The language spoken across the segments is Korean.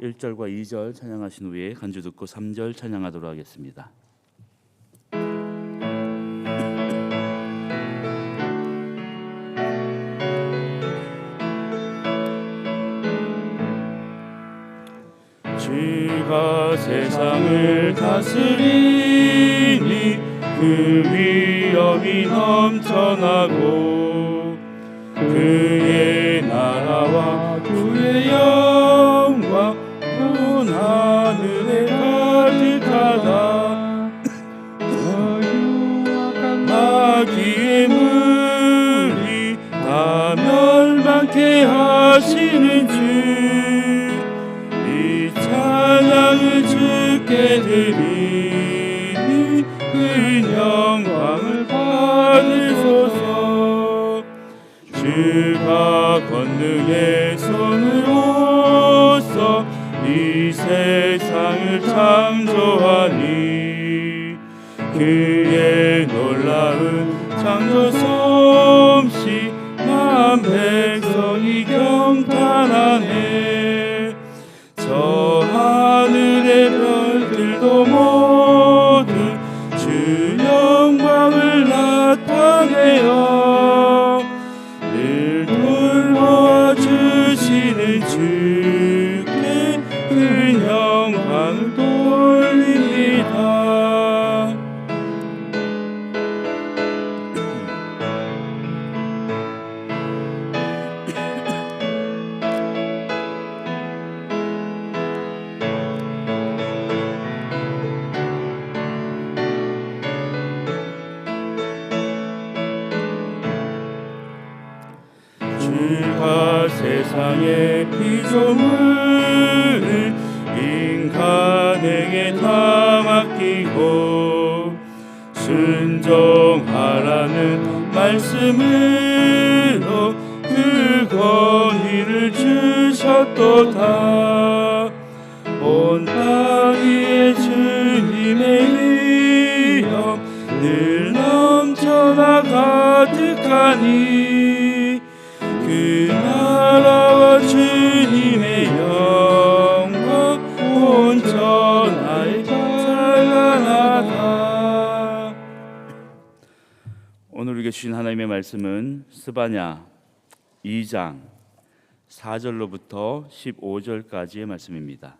1절과 2절 찬양하신 후에 간주 듣고 3절 찬양하도록 하겠습니다. 주가 세상을 다스리니 그 위엄이 넘쳐나고 그의 나라와 그의 영 그 영광을 받으소서. 주가 권능의 손으로서 이 세상을 창조하 세상의 피조물을 말씀은 스바냐 2장 4절로부터 15절까지의 말씀입니다.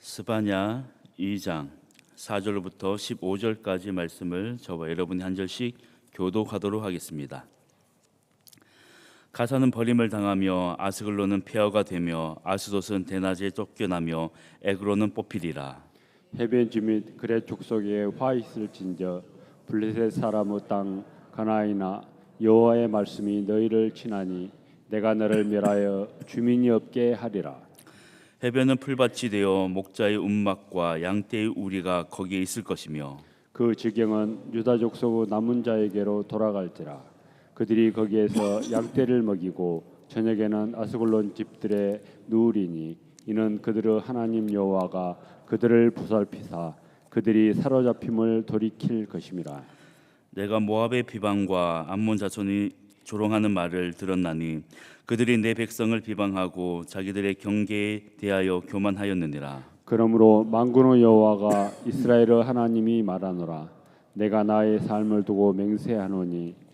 스바냐 2장 4절로부터 15절까지 말씀을 저와 여러분이 한 절씩 교독하도록 하겠습니다. 가사는 버림을 당하며 아스글로는 폐허가 되며 아스돗은 대낮에 쫓겨나며 에그로는 뽑히리라. 해변지 및 그의 족속에 화 있을진저 블레셋 사람의 땅 가나이나 여호와의 말씀이 너희를 치나니 내가 너를 멸하여 주민이 없게 하리라 해변은 풀밭이 되어 목자의 움막과 양떼의 우리가 거기에 있을 것이며 그 지경은 유다 족속의 남은 자에게로 돌아갈지라 그들이 거기에서 양떼를 먹이고 저녁에는 아스글론 집들에 누우리니 이는 그들의 하나님 여호와가 그들을 부살피사 그들이 사로잡힘을 돌이킬 것임이라. 내가 모압의 비방과 암몬 자손이 조롱하는 말을 들었나니 그들이 내 백성을 비방하고 자기들의 경계에 대하여 교만하였느니라. 그러므로 만군의 여호와가 이스라엘의 하나님이 말하노라. 내가 나의 삶을 두고 맹세하노니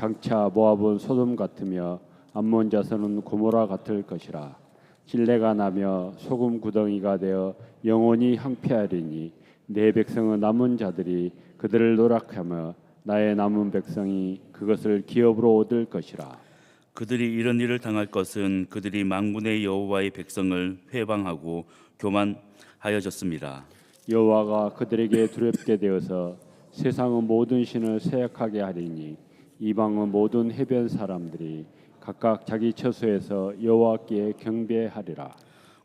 장차 모압은 소돔 같으며 암몬 자손은 고모라 같을 것이라 진례가 나며 소금 구덩이가 되어 영원히 황폐하리니 내 백성의 남은 자들이 그들을 노락하며 나의 남은 백성이 그것을 기업으로 얻을 것이라 그들이 이런 일을 당할 것은 그들이 만군의 여호와의 백성을 회방하고 교만하여졌습니다. 여호와가 그들에게 두렵게 되어서 세상의 모든 신을 세약하게 하리니 이방의 모든 해변 사람들이 각각 자기 처소에서 여호와께 경배하리라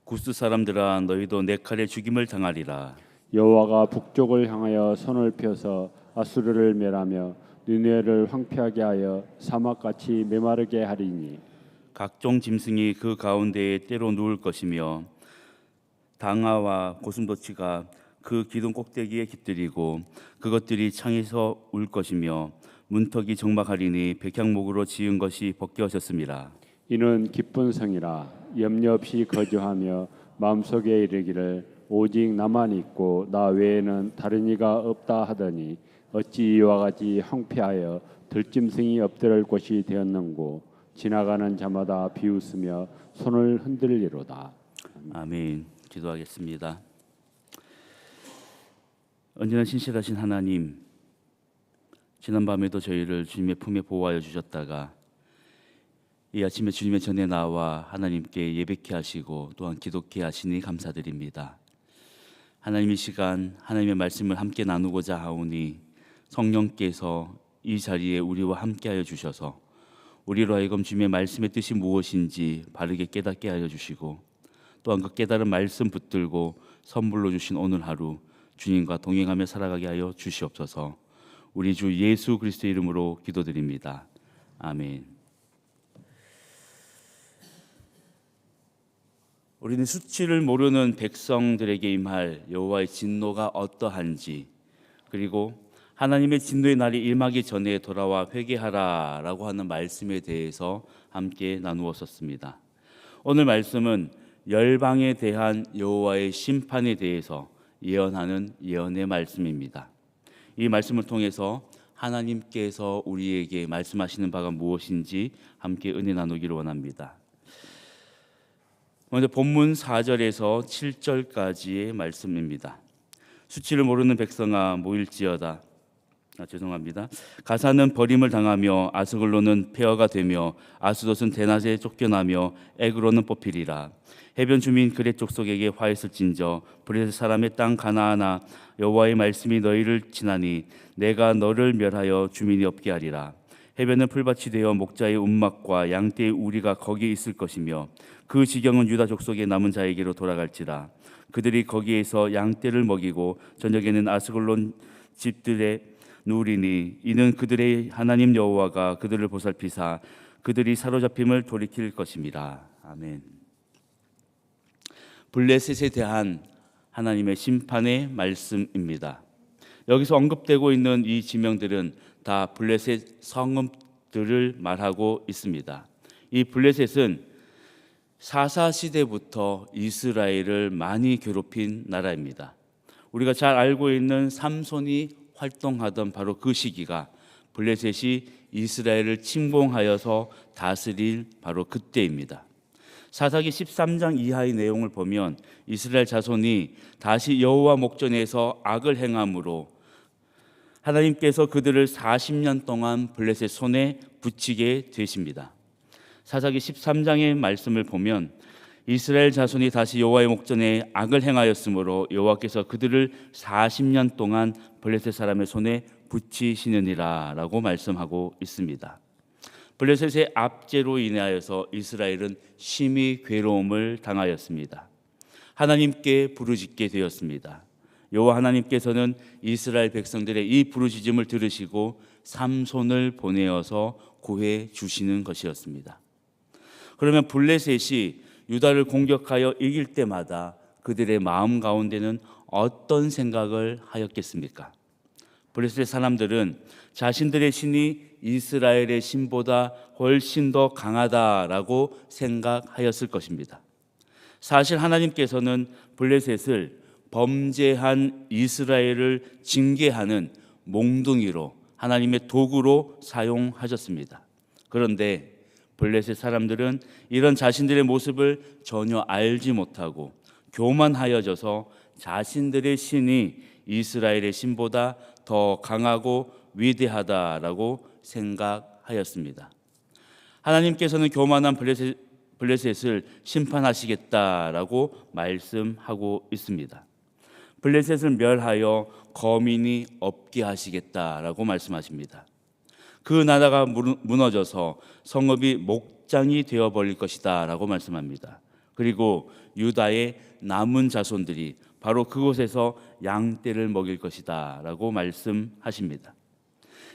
구스 사람들아 너희도 내 칼에 죽임을 당하리라. 여호와가 북쪽을 향하여 손을 펴서 아수르를 멸하며 느네를 황폐하게 하여 사막같이 메마르게 하리니 각종 짐승이 그 가운데에 때로 누울 것이며 당아와 고슴도치가 그 기둥 꼭대기에 깃들이고 그것들이 창에서 울 것이며 문턱이 정막하리니 백향목으로 지은 것이 벗겨졌습니다. 이는 기쁜 성이라 염려 없이 거주하며 마음속에 이르기를 오직 나만 있고 나 외에는 다른 이가 없다 하더니 어찌 이와 같이 황폐하여 들짐승이 엎드릴 곳이 되었는고 지나가는 자마다 비웃으며 손을 흔들리로다 아멘. 기도하겠습니다. 언제나 신실하신 하나님, 지난 밤에도 저희를 주님의 품에 보호하여 주셨다가 이 아침에 주님의 전에 나와 하나님께 예배케 하시고 또한 기도케 하시니 감사드립니다. 하나님 이 시간 하나님의 말씀을 함께 나누고자 하오니 성령께서 이 자리에 우리와 함께하여 주셔서 우리로 하여금 주님의 말씀의 뜻이 무엇인지 바르게 깨닫게 하여 주시고 또한 그 깨달은 말씀 붙들고 선물로 주신 오늘 하루 주님과 동행하며 살아가게 하여 주시옵소서. 우리 주 예수 그리스도의 이름으로 기도드립니다. 아멘. 우리는 수치를 모르는 백성들에게 임할 여호와의 진노가 어떠한지 그리고 하나님의 진노의 날이 임하기 전에 돌아와 회개하라라고 하는 말씀에 대해서 함께 나누었었습니다. 오늘 말씀은 열방에 대한 여호와의 심판에 대해서 예언하는 예언의 말씀입니다. 이 말씀을 통해서 하나님께서 우리에게 말씀하시는 바가 무엇인지 함께 은혜 나누기를 원합니다. 먼저 본문 4절에서 7절까지의 말씀입니다. 수치를 모르는 백성아 모일지어다. 아, 죄송합니다. 가사는 버림을 당하며 아스글로는 폐허가 되며 아스돗은 대낮에 쫓겨나며 에그로는 뽑히리라. 해변 주민 그레 족속에게 화했을진저 브레스 사람의 땅 가나아나 여호와의 말씀이 너희를 지나니 내가 너를 멸하여 주민이 없게 하리라. 해변은 풀밭이 되어 목자의 움막과 양떼의 우리가 거기에 있을 것이며 그 지경은 유다 족속의 남은 자에게로 돌아갈지라. 그들이 거기에서 양떼를 먹이고 저녁에는 아스글론 집들의 누리니 이는 그들의 하나님 여호와가 그들을 보살피사 그들이 사로잡힘을 돌이킬 것입니다. 아멘. 블레셋에 대한 하나님의 심판의 말씀입니다. 여기서 언급되고 있는 이 지명들은 다 블레셋 성읍들을 말하고 있습니다. 이 블레셋은 사사 시대부터 이스라엘을 많이 괴롭힌 나라입니다. 우리가 잘 알고 있는 삼손이 활동하던 바로 그 시기가 블레셋이 이스라엘을 침공하여서 다스릴 바로 그때입니다. 사사기 13장 이하의 내용을 보면 이스라엘 자손이 다시 여호와 목전에서 악을 행함으로 하나님께서 그들을 40년 동안 블레셋 손에 붙이게 되십니다. 사사기 13장의 말씀을 보면 이스라엘 자손이 다시 여호와의 목전에 악을 행하였으므로 여호와께서 그들을 40년 동안 블레셋 사람의 손에 붙이시느니라라고 말씀하고 있습니다. 블레셋의 압제로 인하여서 이스라엘은 심히 괴로움을 당하였습니다. 하나님께 부르짖게 되었습니다. 여호와 하나님께서는 이스라엘 백성들의 이 부르짖음을 들으시고 삼손을 보내어서 구해 주시는 것이었습니다. 그러면 블레셋이 유다를 공격하여 이길 때마다 그들의 마음 가운데는 어떤 생각을 하였겠습니까? 블레셋 사람들은 자신들의 신이 이스라엘의 신보다 훨씬 더 강하다라고 생각하였을 것입니다. 사실 하나님께서는 블레셋을 범죄한 이스라엘을 징계하는 몽둥이로 하나님의 도구로 사용하셨습니다. 그런데 블레셋 사람들은 이런 자신들의 모습을 전혀 알지 못하고 교만하여져서 자신들의 신이 이스라엘의 신보다 더 강하고 위대하다라고 생각하였습니다. 하나님께서는 교만한 블레셋, 블레셋을 심판하시겠다라고 말씀하고 있습니다. 블레셋을 멸하여 거민이 없게 하시겠다라고 말씀하십니다. 그 나라가 무너- 무너져서 성읍이 목장이 되어 버릴 것이다라고 말씀합니다. 그리고 유다의 남은 자손들이 바로 그곳에서 양떼를 먹일 것이다라고 말씀하십니다.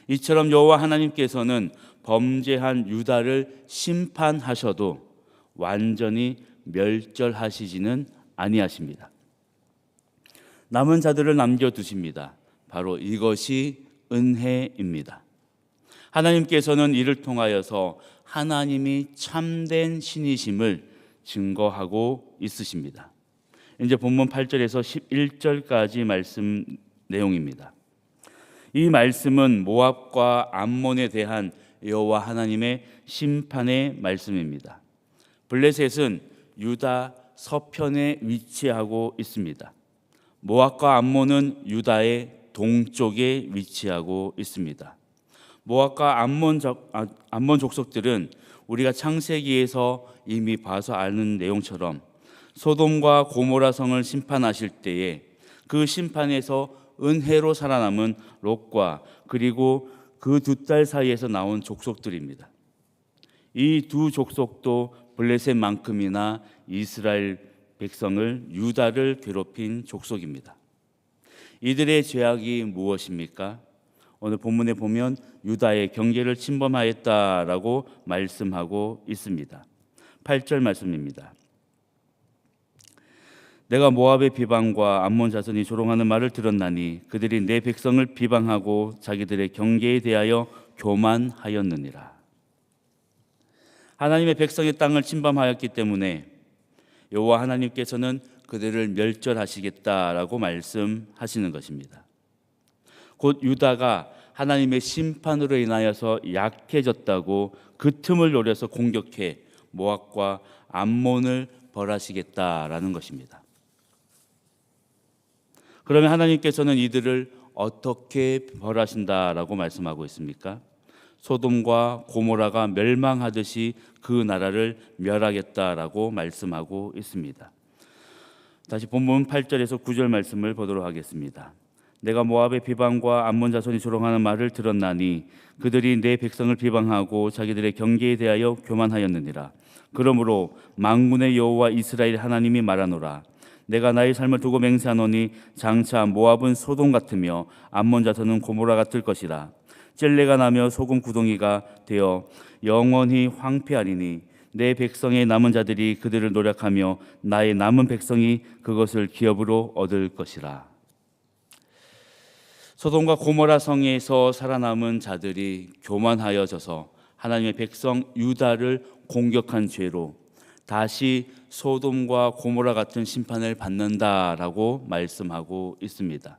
이처럼 여호와 하나님께서는 범죄한 유다를 심판하셔도 완전히 멸절하시지는 아니하십니다. 남은 자들을 남겨 두십니다. 바로 이것이 은혜입니다. 하나님께서는 이를 통하여서 하나님이 참된 신이심을 증거하고 있으십니다. 이제 본문 8절에서 11절까지 말씀 내용입니다. 이 말씀은 모압과 암몬에 대한 여호와 하나님의 심판의 말씀입니다. 블레셋은 유다 서편에 위치하고 있습니다. 모압과 암몬은 유다의 동쪽에 위치하고 있습니다. 모압과 암몬, 적, 아, 암몬 족속들은 우리가 창세기에서 이미 봐서 아는 내용처럼 소돔과 고모라 성을 심판하실 때에 그 심판에서 은혜로 살아남은 롯과 그리고 그 두 딸 사이에서 나온 족속들입니다. 이 두 족속도 블레셋만큼이나 이스라엘 백성을 유다를 괴롭힌 족속입니다. 이들의 죄악이 무엇입니까? 오늘 본문에 보면 유다의 경계를 침범하였다라고 말씀하고 있습니다. 8절 말씀입니다. 내가 모압의 비방과 암몬 자손이 조롱하는 말을 들었나니 그들이 내 백성을 비방하고 자기들의 경계에 대하여 교만하였느니라. 하나님의 백성의 땅을 침범하였기 때문에 여호와 하나님께서는 그들을 멸절하시겠다라고 말씀하시는 것입니다. 곧 유다가 하나님의 심판으로 인하여서 약해졌다고 그 틈을 노려서 공격해 모압과 암몬을 벌하시겠다라는 것입니다. 그러면 하나님께서는 이들을 어떻게 벌하신다라고 말씀하고 있습니까? 소돔과 고모라가 멸망하듯이 그 나라를 멸하겠다라고 말씀하고 있습니다. 다시 본문 8절에서 9절 말씀을 보도록 하겠습니다. 내가 모압의 비방과 암몬 자손이 조롱하는 말을 들었나니 그들이 내 백성을 비방하고 자기들의 경계에 대하여 교만하였느니라. 그러므로 망군의 여호와 이스라엘 하나님이 말하노라. 내가 나의 삶을 두고 맹세하노니 장차 모압은 소돔 같으며 암몬 자손은 고모라 같을 것이라. 찔레가 나며 소금 구덩이가 되어 영원히 황폐하리니 내 백성의 남은 자들이 그들을 노력하며 나의 남은 백성이 그것을 기업으로 얻을 것이라. 소돔과 고모라 성에서 살아남은 자들이 교만하여져서 하나님의 백성 유다를 공격한 죄로 다시 소돔과 고모라 같은 심판을 받는다라고 말씀하고 있습니다.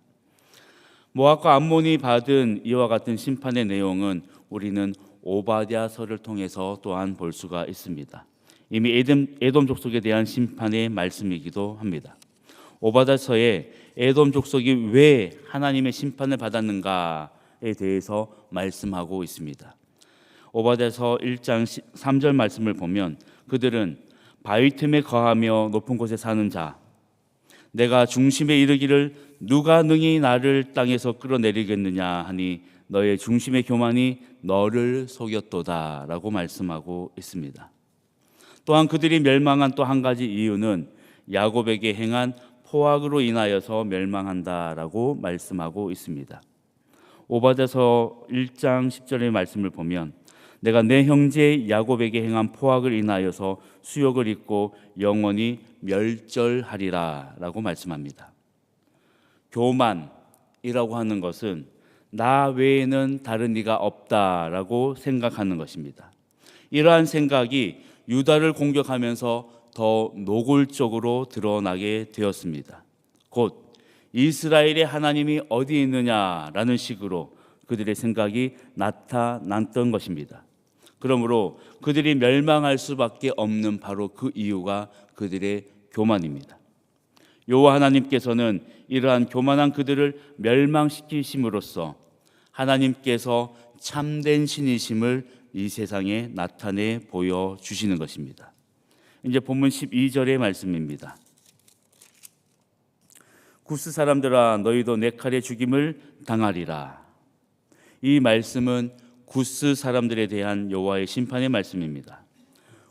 모압과 암몬이 받은 이와 같은 심판의 내용은 우리는 오바댜서를 통해서 또한 볼 수가 있습니다. 이미 에돔, 에돔 족속에 대한 심판의 말씀이기도 합니다. 오바댜서에 에돔 족속이 왜 하나님의 심판을 받았는가에 대해서 말씀하고 있습니다. 오바댜서 1장 3절 말씀을 보면 그들은 바위 틈에 거하며 높은 곳에 사는 자 내가 중심에 이르기를 누가 능히 나를 땅에서 끌어내리겠느냐 하니 너의 중심의 교만이 너를 속였도다라고 말씀하고 있습니다. 또한 그들이 멸망한 또 한 가지 이유는 야곱에게 행한 포악으로 인하여서 멸망한다라고 말씀하고 있습니다. 오바댜서 1장 10절의 말씀을 보면 내가 내 형제 야곱에게 행한 포악을 인하여서 수욕을 입고 영원히 멸절하리라라고 말씀합니다. 교만이라고 하는 것은 나 외에는 다른 이가 없다라고 생각하는 것입니다. 이러한 생각이 유다를 공격하면서 더 노골적으로 드러나게 되었습니다. 곧 이스라엘의 하나님이 어디 있느냐라는 식으로 그들의 생각이 나타났던 것입니다. 그러므로 그들이 멸망할 수밖에 없는 바로 그 이유가 그들의 교만입니다. 여호와 하나님께서는 이러한 교만한 그들을 멸망시키심으로써 하나님께서 참된 신이심을 이 세상에 나타내 보여 주시는 것입니다. 이제 본문 12절의 말씀입니다. 구스 사람들아 너희도 내 칼에 죽임을 당하리라. 이 말씀은 구스 사람들에 대한 여호와의 심판의 말씀입니다.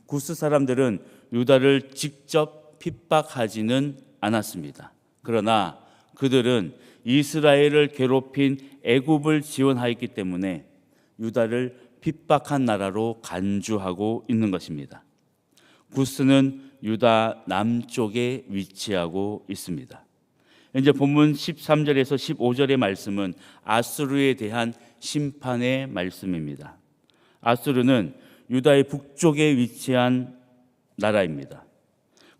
구스 사람들은 유다를 직접 핍박하지는 않았습니다. 그러나 그들은 이스라엘을 괴롭힌 애굽을 지원하였기 때문에 유다를 핍박한 나라로 간주하고 있는 것입니다. 구스는 유다 남쪽에 위치하고 있습니다. 이제 본문 13절에서 15절의 말씀은 아수르에 대한 심판의 말씀입니다. 아수르는 유다의 북쪽에 위치한 나라입니다.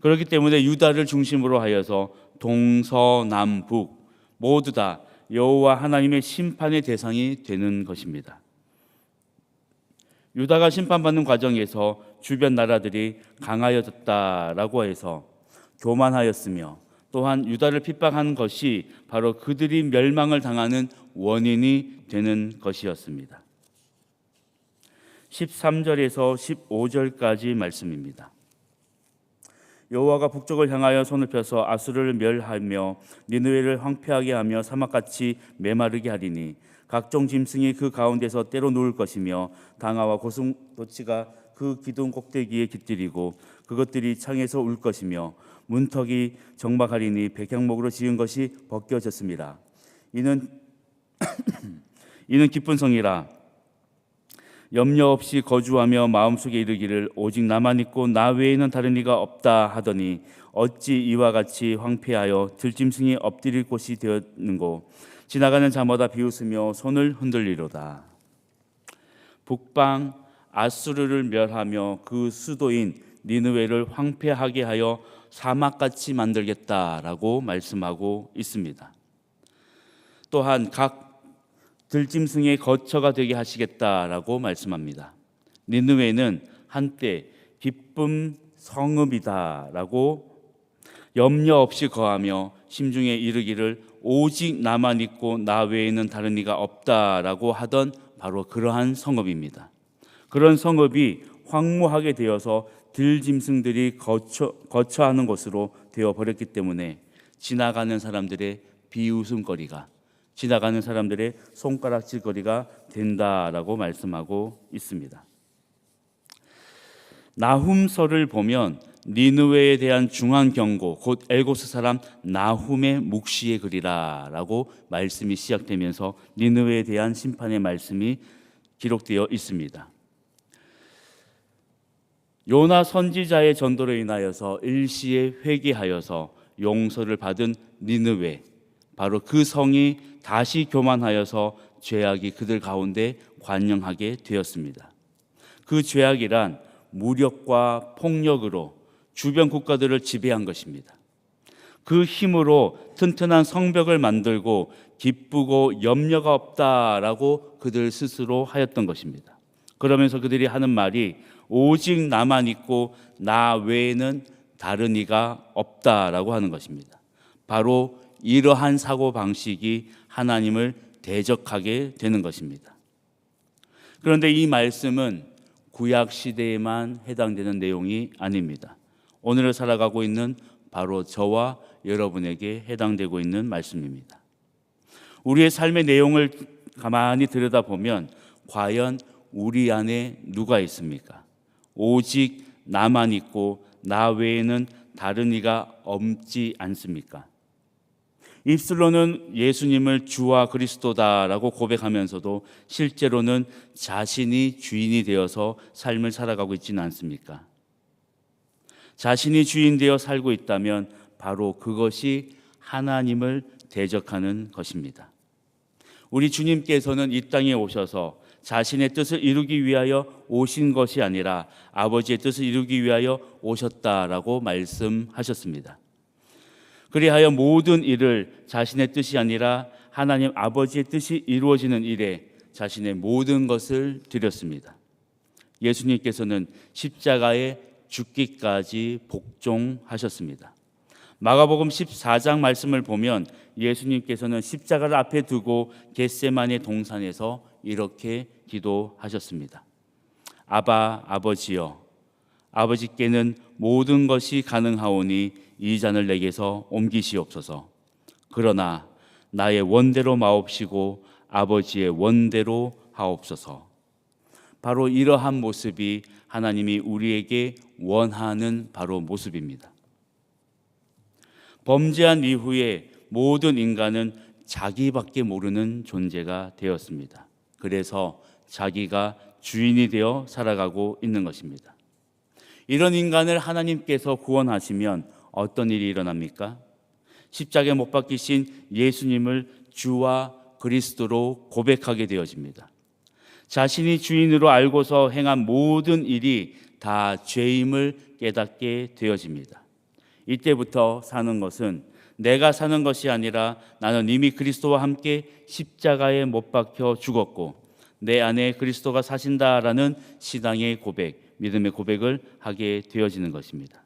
그렇기 때문에 유다를 중심으로 하여서 동서남북 모두 다 여호와 하나님의 심판의 대상이 되는 것입니다. 유다가 심판받는 과정에서 주변 나라들이 강하여졌다라고 해서 교만하였으며 또한 유다를 핍박한 것이 바로 그들이 멸망을 당하는 원인이 되는 것이었습니다. 13절에서 15절까지 말씀입니다. 여호와가 북쪽을 향하여 손을 펴서 아수르를 멸하며 니느웨를 황폐하게 하며 사막같이 메마르게 하리니 각종 짐승이 그 가운데서 때로 누울 것이며 당아와 고슴도치가 그 기둥 꼭대기에 깃들이고 그것들이 창에서 울 것이며 문턱이 정박하리니 백향목으로 지은 것이 벗겨졌습니다. 이는 이는 기쁜 성이라. 염려 없이 거주하며 마음속에 이르기를 오직 나만 있고 나 외에는 다른 이가 없다 하더니 어찌 이와 같이 황폐하여 들짐승이 엎드릴 곳이 되었는고. 지나가는 자마다 비웃으며 손을 흔들리로다. 북방 아수르를 멸하며 그 수도인 니느웨를 황폐하게 하여 사막같이 만들겠다라고 말씀하고 있습니다. 또한 각 들짐승의 거처가 되게 하시겠다라고 말씀합니다. 니느웨는 한때 기쁨 성읍이다라고 염려 없이 거하며 심중에 이르기를 오직 나만 있고 나 외에는 다른 이가 없다라고 하던 바로 그러한 성읍입니다. 그런 성읍이 황무하게 되어서 들짐승들이 거처, 거처하는 곳으로 되어 버렸기 때문에 지나가는 사람들의 비웃음거리가 지나가는 사람들의 손가락질거리가 된다라고 말씀하고 있습니다. 나훔서를 보면 니느웨에 대한 중한 경고 곧 엘고스 사람 나훔의 묵시의 글이라라고 말씀이 시작되면서 니느웨에 대한 심판의 말씀이 기록되어 있습니다. 요나 선지자의 전도로 인하여서 일시에 회개하여서 용서를 받은 니느웨 바로 그 성이 다시 교만하여서 죄악이 그들 가운데 관영하게 되었습니다. 그 죄악이란 무력과 폭력으로 주변 국가들을 지배한 것입니다. 그 힘으로 튼튼한 성벽을 만들고 기쁘고 염려가 없다라고 그들 스스로 하였던 것입니다. 그러면서 그들이 하는 말이 오직 나만 있고 나 외에는 다른 이가 없다라고 하는 것입니다. 바로 이러한 사고 방식이 하나님을 대적하게 되는 것입니다. 그런데 이 말씀은 구약 시대에만 해당되는 내용이 아닙니다. 오늘을 살아가고 있는 바로 저와 여러분에게 해당되고 있는 말씀입니다. 우리의 삶의 내용을 가만히 들여다보면 과연 우리 안에 누가 있습니까? 오직 나만 있고 나 외에는 다른 이가 없지 않습니까? 입술로는 예수님을 주와 그리스도다라고 고백하면서도 실제로는 자신이 주인이 되어서 삶을 살아가고 있지는 않습니까? 자신이 주인 되어 살고 있다면 바로 그것이 하나님을 대적하는 것입니다. 우리 주님께서는 이 땅에 오셔서 자신의 뜻을 이루기 위하여 오신 것이 아니라 아버지의 뜻을 이루기 위하여 오셨다라고 말씀하셨습니다. 그리하여 모든 일을 자신의 뜻이 아니라 하나님 아버지의 뜻이 이루어지는 일에 자신의 모든 것을 드렸습니다. 예수님께서는 십자가에 죽기까지 복종하셨습니다. 마가복음 14장 말씀을 보면 예수님께서는 십자가를 앞에 두고 겟세마네 동산에서 이렇게 기도하셨습니다. 아바 아버지여 아버지께는 모든 것이 가능하오니 이 잔을 내게서 옮기시옵소서. 그러나 나의 원대로 마옵시고 아버지의 원대로 하옵소서. 바로 이러한 모습이 하나님이 우리에게 원하는 바로 모습입니다. 범죄한 이후에 모든 인간은 자기밖에 모르는 존재가 되었습니다. 그래서 자기가 주인이 되어 살아가고 있는 것입니다. 이런 인간을 하나님께서 구원하시면 어떤 일이 일어납니까? 십자가에 못 박히신 예수님을 주와 그리스도로 고백하게 되어집니다. 자신이 주인으로 알고서 행한 모든 일이 다 죄임을 깨닫게 되어집니다. 이때부터 사는 것은 내가 사는 것이 아니라 나는 이미 그리스도와 함께 십자가에 못 박혀 죽었고 내 안에 그리스도가 사신다라는 신앙의 고백, 믿음의 고백을 하게 되어지는 것입니다.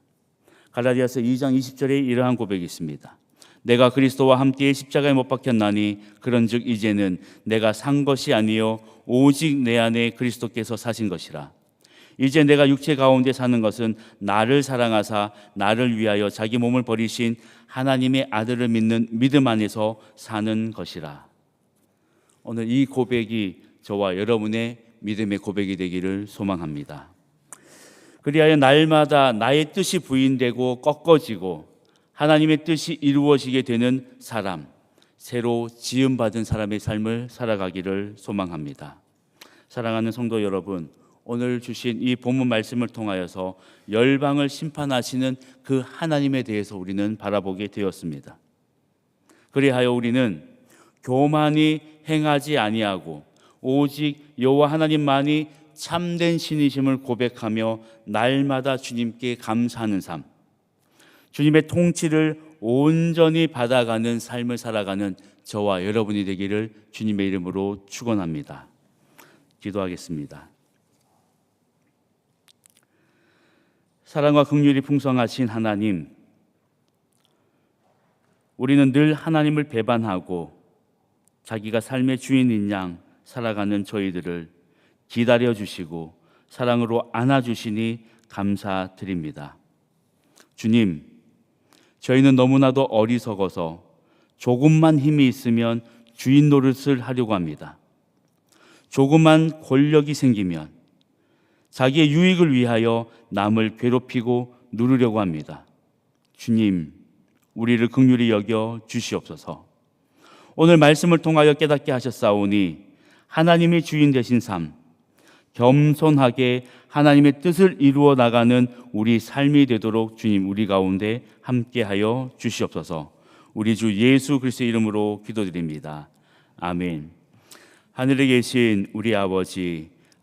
갈라디아서 2장 20절에 이러한 고백이 있습니다. 내가 그리스도와 함께 십자가에 못 박혔나니 그런즉 이제는 내가 산 것이 아니요 오직 내 안에 그리스도께서 사신 것이라. 이제 내가 육체 가운데 사는 것은 나를 사랑하사 나를 위하여 자기 몸을 버리신 하나님의 아들을 믿는 믿음 안에서 사는 것이라. 오늘 이 고백이 저와 여러분의 믿음의 고백이 되기를 소망합니다. 그리하여 날마다 나의 뜻이 부인되고 꺾어지고 하나님의 뜻이 이루어지게 되는 사람, 새로 지음받은 사람의 삶을 살아가기를 소망합니다. 사랑하는 성도 여러분, 오늘 주신 이 본문 말씀을 통하여서 열방을 심판하시는 그 하나님에 대해서 우리는 바라보게 되었습니다. 그리하여 우리는 교만이 행하지 아니하고 오직 여호와 하나님만이 참된 신이심을 고백하며 날마다 주님께 감사하는 삶, 주님의 통치를 온전히 받아가는 삶을 살아가는 저와 여러분이 되기를 주님의 이름으로 축원합니다. 기도하겠습니다. 사랑과 긍휼이 풍성하신 하나님, 우리는 늘 하나님을 배반하고 자기가 삶의 주인인 양 살아가는 저희들을 기다려 주시고 사랑으로 안아 주시니 감사드립니다. 주님, 저희는 너무나도 어리석어서 조금만 힘이 있으면 주인 노릇을 하려고 합니다. 조금만 권력이 생기면 자기의 유익을 위하여 남을 괴롭히고 누르려고 합니다. 주님, 우리를 극률히 여겨 주시옵소서. 오늘 말씀을 통하여 깨닫게 하셨사오니 하나님이 주인 되신 삶, 겸손하게 하나님의 뜻을 이루어 나가는 우리 삶이 되도록 주님 우리 가운데 함께하여 주시옵소서. 우리 주 예수 그리스도의 이름으로 기도드립니다. 아멘. 하늘에 계신 우리 아버지,